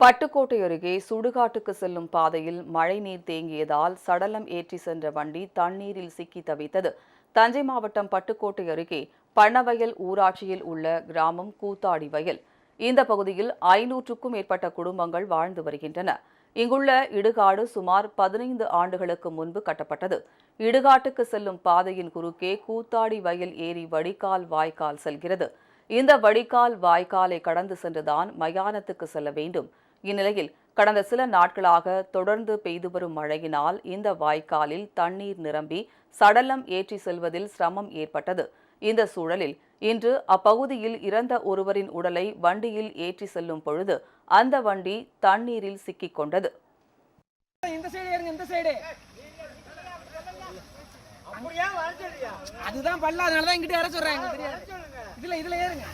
பட்டுக்கோட்டை அருகே சுடுகாட்டுக்கு செல்லும் பாதையில் மழைநீர் தேங்கியதால் சடலம் ஏற்றி சென்ற வண்டி தண்ணீரில் சிக்கி தவித்தது. தஞ்சை மாவட்டம் பட்டுக்கோட்டை அருகே பண்ணவயல் ஊராட்சியில் உள்ள கிராமம் கூத்தாடி வயல். இந்த பகுதியில் ஐநூற்றுக்கும் மேற்பட்ட குடும்பங்கள் வாழ்ந்து வருகின்றன. இங்குள்ள இடுகாடு சுமார் பதினைந்து ஆண்டுகளுக்கு முன்பு கட்டப்பட்டது. இடுகாட்டுக்கு செல்லும் பாதையின் குறுக்கே கூத்தாடி வயல் ஏரி வடிகால் வாய்க்கால் செல்கிறது. இந்த வடிகால் வாய்க்காலை கடந்து சென்றுதான் மயானத்துக்கு செல்ல வேண்டும். இந்நிலையில் கடந்த சில நாட்களாக தொடர்ந்து பெய்து வரும் மழையினால் இந்த வாய்க்காலில் தண்ணீர் நிரம்பி சடலம் ஏற்றி செல்வதில் சிரமம் ஏற்பட்டது. இந்த சூழலில் இன்று அப்பகுதியில் இறந்த ஒருவரின் உடலை வண்டியில் ஏற்றி செல்லும் பொழுது அந்த வண்டி தண்ணீரில் சிக்கிக் கொண்டது. இந்த சைடு ஏறுங்க இந்த சைடு அதுதான் பல்ல அதனால தான் இங்கிட்ட ஏற சொல்றாங்க. தெரியாது இதுல இதுல ஏறுங்க.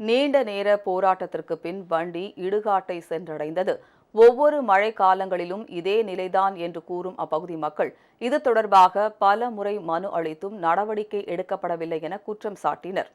நீண்ட நேர போராட்டத்திற்கு பின் வண்டி இடுகாட்டை சென்றடைந்தது. ஒவ்வொரு மழை காலங்களிலும் இதே நிலைதான் என்று கூறும் அப்பகுதி மக்கள். இது தொடர்பாக பல முறை மனு அளித்தும் நடவடிக்கை எடுக்கப்படவில்லை என குற்றம் சாட்டினர்.